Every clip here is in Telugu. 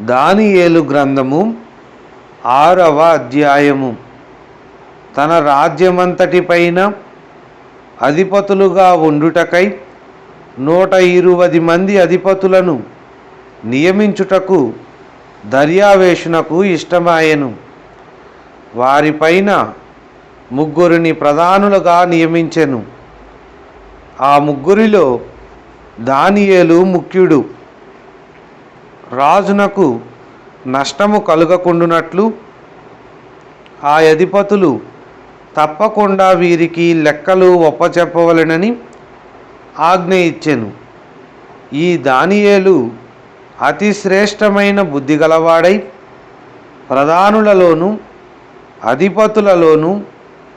దానియేలు గ్రంథము ఆరవ అధ్యాయము. తన రాజ్యమంతటిపైన అధిపతులుగా ఉండుటకై నూట ఇరువది మంది అధిపతులను నియమించుటకు దర్యావేషునకు ఇష్టమాయెను. వారిపైన ముగ్గురిని ప్రధానులుగా నియమించెను. ఆ ముగ్గురిలో దానియేలు ముఖ్యుడు. రాజునకు నష్టము కలుగకుండునట్లు ఆ అధిపతులు తప్పకుండా వీరికి లెక్కలు ఒప్పచెప్పవలెనని ఆజ్ఞ ఇచ్చెను. ఈ దానియేలు అతి శ్రేష్టమైన బుద్ధిగలవాడై ప్రధానులలోనూ అధిపతులలోనూ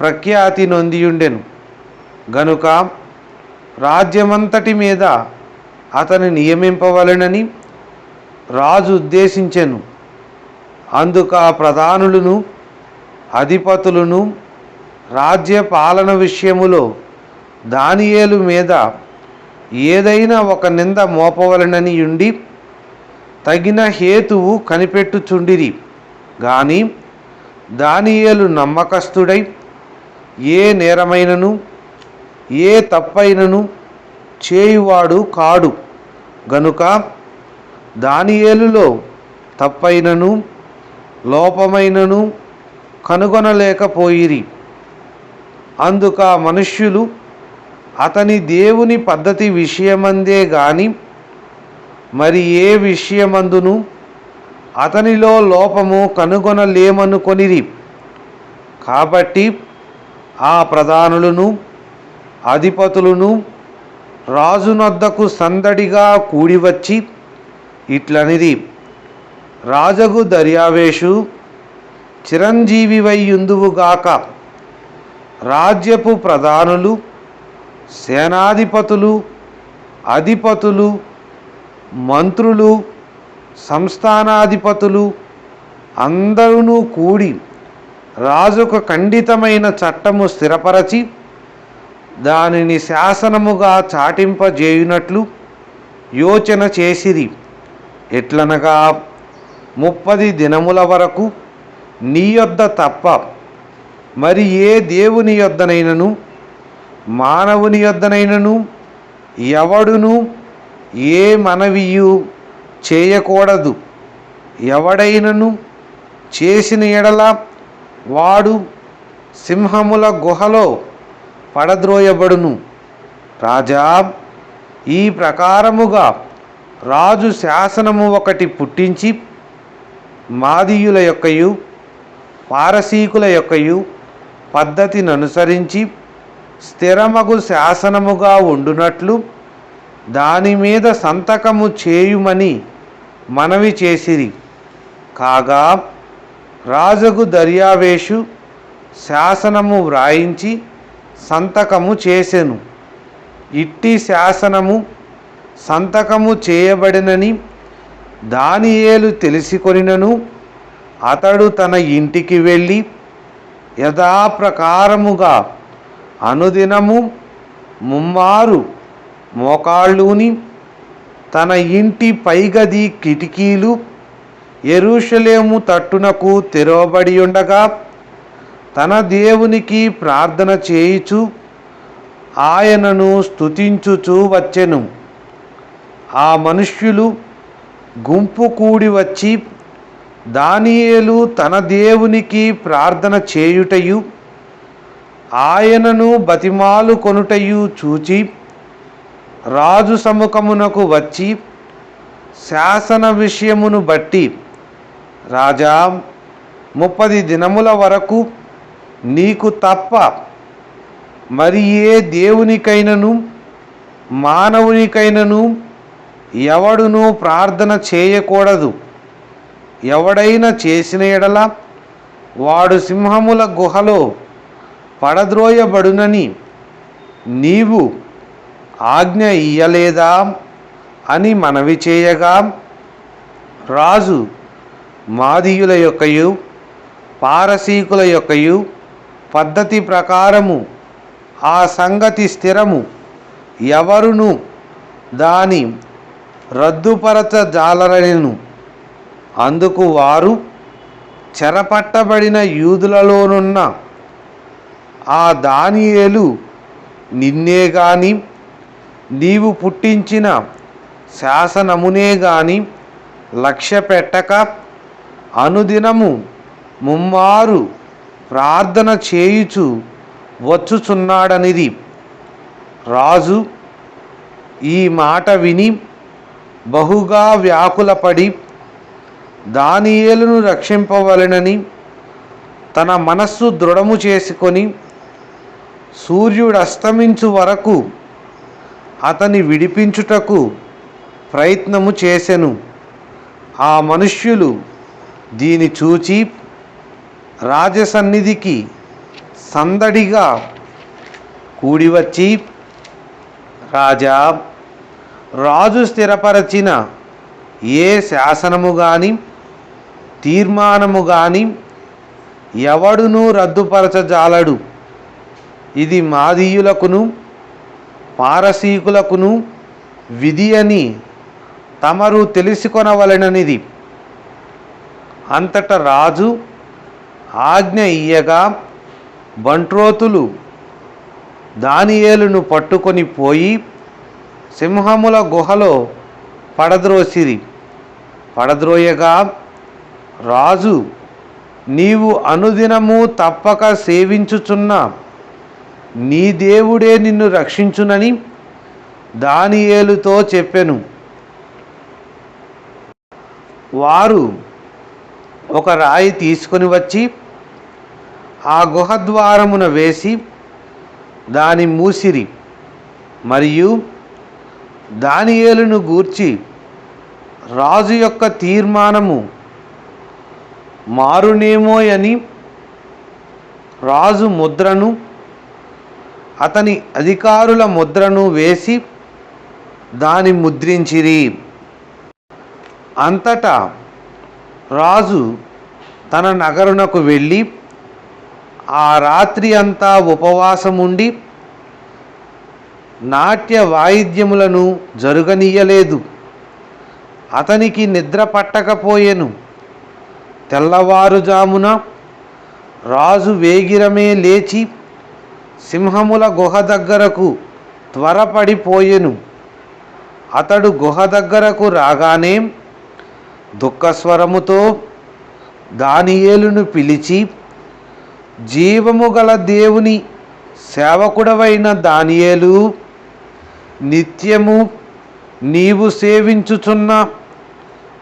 ప్రఖ్యాతి నొందియుండెను. గనుక రాజ్యమంతటి మీద అతని నియమింపవలెనని రాజు ఉద్దేశించెను. అందుక ఆ ప్రధానులను అధిపతులను రాజ్య పాలన విషయములో దానియేలు మీద ఏదైనా ఒక నింద మోపవలనని ఉండి తగిన హేతువు కనిపెట్టుచుండిరి. గాని దానియేలు నమ్మకస్తుడై ఏ నేరమైనను ఏ తప్పైనను చేయువాడు కాడు. గనుక దానియేలులో తప్పైనను లోపమైనను కనుగొనలేకపోయిరి. అందుక మనుష్యులు అతని దేవుని పద్ధతి విషయమందే గాని మరి ఏ విషయమందును అతనిలో లోపము కనుగొనలేమనుకొనిరి. కాబట్టి ఆ ప్రధానులను అధిపతులను రాజునొద్దకు సందడిగా కూడివచ్చి ఇట్లనిది. రాజగు దర్యావేషు చిరంజీవివైయుందువుగాక రాజ్యపు ప్రధానులు సేనాధిపతులు అధిపతులు మంత్రులు సంస్థానాధిపతులు అందరూ కూడి రాజుకు ఖండితమైన చట్టము స్థిరపరచి దానిని శాసనముగా చాటింపజేయునట్లు యోచన చేసిరి. ఎట్లనగా ముప్పది దినముల వరకు నీ యొద్ద తప్ప మరి ఏ దేవుని యొద్దనైనను మానవుని యొద్దనైనను ఎవడును ఏ మనవియు చేయకూడదు. ఎవడైనను చేసిన ఎడల వాడు సింహముల గుహలో పడద్రోయబడును. రాజా ఈ ప్రకారముగా రాజు శాసనము ఒకటి పుట్టించి మాదీయుల యొక్కయు పారసీకుల యొక్కయు పద్ధతిని అనుసరించి స్థిరమగు శాసనముగా ఉండునట్లు దాని మీద సంతకము చేయుమని మనవి చేసిరి. కాగా రాజగు దర్యావేషు శాసనము వ్రాయించి సంతకము చేసెను. ఇట్టి శాసనము సంతకము చేయబడినని దానియేలు తెలిసికొనినను అతడు తన ఇంటికి వెళ్ళి యథాప్రకారముగా అనుదినము ముమ్మారు మోకాళ్ళూని తన ఇంటి పైగది కిటికీలు ఎరుషలేము తట్టునకు తెరవబడి ఉండగా తన దేవునికి ప్రార్థన చేయుచు ఆయనను స్తుతించుచూ వచ్చెను. ఆ మనుష్యులు గుంపు కూడి వచ్చి దానియేలు తన దేవునికి ప్రార్థన చేయుటయు ఆయనను బతిమాలు కొనుటయు చూచి రాజు సముఖమునకు వచ్చి శాసన విషయమును బట్టి రాజా ముప్పది దినముల వరకు నీకు తప్ప మరి ఏ దేవునికైనను మానవునికైనను ఎవడును ప్రార్థన చేయకూడదు. ఎవడైనా చేసిన ఎడల వాడు సింహముల గుహలో పడద్రోయబడునని నీవు ఆజ్ఞ ఇయ్యలేదా అని మనవి చేయగా రాజు మాదీయుల యొక్కయు పారసీకుల యొక్కయు పద్ధతి ప్రకారము ఆ సంగతి స్థిరము. ఎవరును దాని రద్దుపరచ జాలరను అందుకు వారు చెరపట్టబడిన యూదులలోనున్న ఆ దానియేలు నిన్నే గాని నీవు పుట్టించిన శాసనమునే గాని లక్ష్య పెట్టక అనుదినము ముమ్మారు ప్రార్థన చేయుచు వచ్చుచున్నాడనిది. రాజు ఈ మాట విని బహుగా వ్యాకులపడి దానియేలును రక్షింపవలెనని తన మనస్సు దృఢము చేసుకొని సూర్యుడు అస్తమించు వరకు అతని విడిపించుటకు ప్రయత్నము చేసెను. ఆ మనుష్యులు దీని చూచి రాజసన్నిధికి సందడిగా కూడివచ్చి రాజా రాజు స్థిరపరచిన ఏ శాసనము కానీ తీర్మానము కానీ ఎవడునూ రద్దుపరచజాలడు. ఇది మాదీయులకును పారసీకులకును విధి అని తమరు తెలుసుకొనవలెననిది. అంతట రాజు ఆజ్ఞ ఇయ్యగా బంట్రోతులు దానియేలును పట్టుకొని పోయి సింహముల గుహలో పడద్రోసిరి. పడద్రోయగా రాజు నీవు అనుదినము తప్పక సేవించుచున్న నీ దేవుడే నిన్ను రక్షించునని దానియేలుతో చెప్పెను. వారు ఒక రాయి తీసుకొని వచ్చి ఆ గుహ ద్వారమున వేసి దాని మూసిరి. మరియు దానియేలును గూర్చి రాజు యొక్క తీర్మానము మారునేమోయని రాజు ముద్రను అతని అధికారుల ముద్రను వేసి దాని ముద్రించిరి. అంతటా రాజు తన నగరునకు వెళ్ళి ఆ రాత్రి అంతా ఉపవాసముండి నాట్య వాయిద్యములను జరుగనీయలేదు. అతనికి నిద్ర పట్టకపోయెను. తెల్లవారుజామున రాజు వేగిరమే లేచి సింహముల గుహ దగ్గరకు త్వరపడిపోయెను. అతడు గుహ దగ్గరకు రాగానే దుఃఖస్వరముతో దానియేలును పిలిచి జీవము గల దేవుని సేవకుడవైన దానియేలు నిత్యము నీవు సేవించుచున్న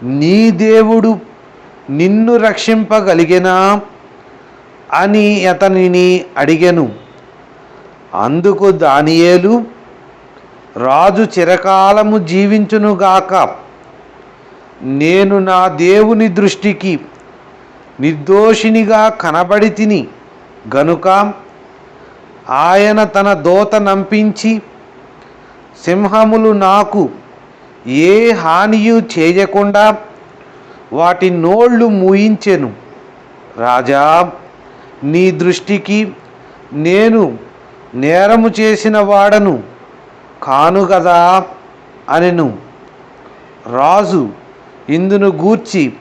నీ దేవుడు నిన్ను రక్షింపగలిగెనా అని అతనిని అడిగెను. అందుకు దానియేలు రాజు చిరకాలము జీవించునుగాక నేను నా దేవుని దృష్టికి నిర్దోషినిగా కనబడి తిని గనుక ఆయన తన దోత నంపించి సింహములు నాకు ఏ హానియు చేయకుండా వాటి నోళ్ళు మూయించెను. రాజా నీ దృష్టికి నేను నేరము చేసిన వాడను కాను కదా అనెను. రాజు ఇందును గూర్చి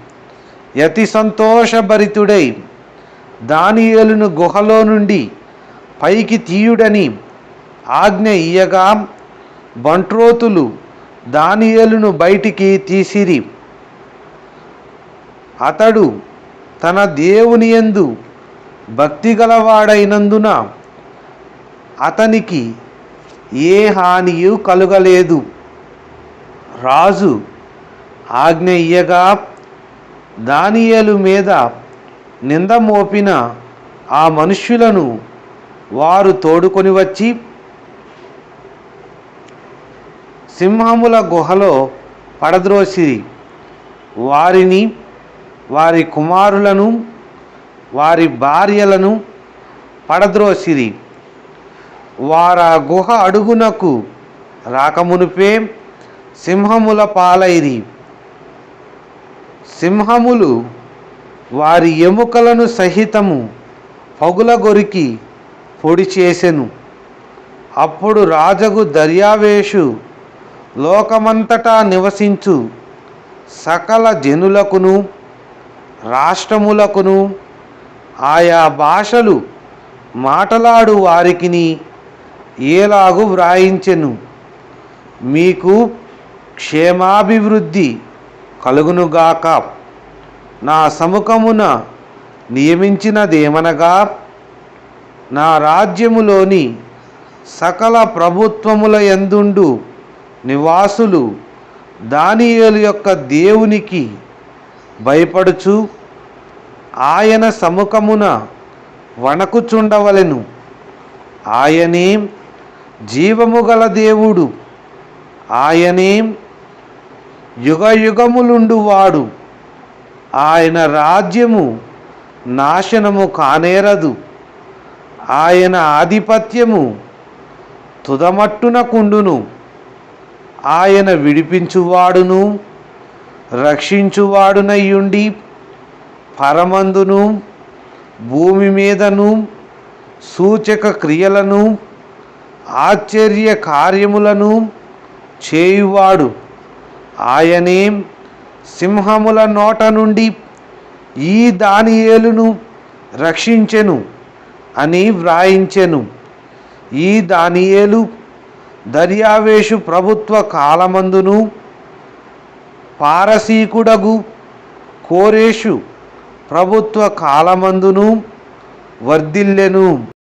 యతి సంతోషభరితుడై దానియేలును గుహలో నుండి పైకి తీయుడని ఆజ్ఞ ఇయ్యగా బంట్రోతులు దానియలును బయటికి తీసిరి. అతడు తన దేవుని యందు భక్తి గలవాడైనందున అతనికి ఏ హానియు కలుగలేదు. రాజు ఆజ్ఞ ఇయ్యగా దానియలు మీద నింద మోపిన ఆ మనుష్యులను వారు తోడుకొని వచ్చి సింహముల గుహలో పడద్రోసిరి వారిని వారి కుమారులను వారి భార్యలను పడద్రోసిరి. వారా గుహ అడుగునకు రాకమునుపే సింహముల పాలైరి. సింహములు వారి ఎముకలను సహితము పగులగొరికి పొడి చేసెను. అప్పుడు రాజగు దర్యావేషు లోకమంతటా నివసించు. సకల జనులకును రాష్ట్రములకును ఆయా భాషలు మాటలాడు వారికిని ఏలాగు వ్రాయించెను. మీకు క్షేమాభివృద్ధి కలుగునుగాక. నా సముఖమున నియమించినదేమనగా నా రాజ్యములోని సకల ప్రభుత్వముల ఎందుండు నివాసులు దానియేలు యొక్క దేవునికి భయపడుచు ఆయన సముఖమున వణకుచుండవలెను. ఆయనే జీవము గల దేవుడు. ఆయనే యుగయుగములుండువాడు. ఆయన రాజ్యము నాశనము కానేరదు. ఆయన ఆధిపత్యము తుదమట్టునకుండును ఆయన విడిపించువాడును రక్షించువాడునయ్యుండి పరమందును భూమి మీదను సూచక క్రియలను ఆశ్చర్య కార్యములను చేయువాడు. ఆయనే సింహముల నోట నుండి ఈ దానియేలును రక్షించెను అని వ్రాయించెను. ఈ దానియేలు దర్యావేషు ప్రభుత్వ కాలమందును పారసీకుడగు కోరేషు ప్రభుత్వ కాలమందును వర్ధిల్లెను.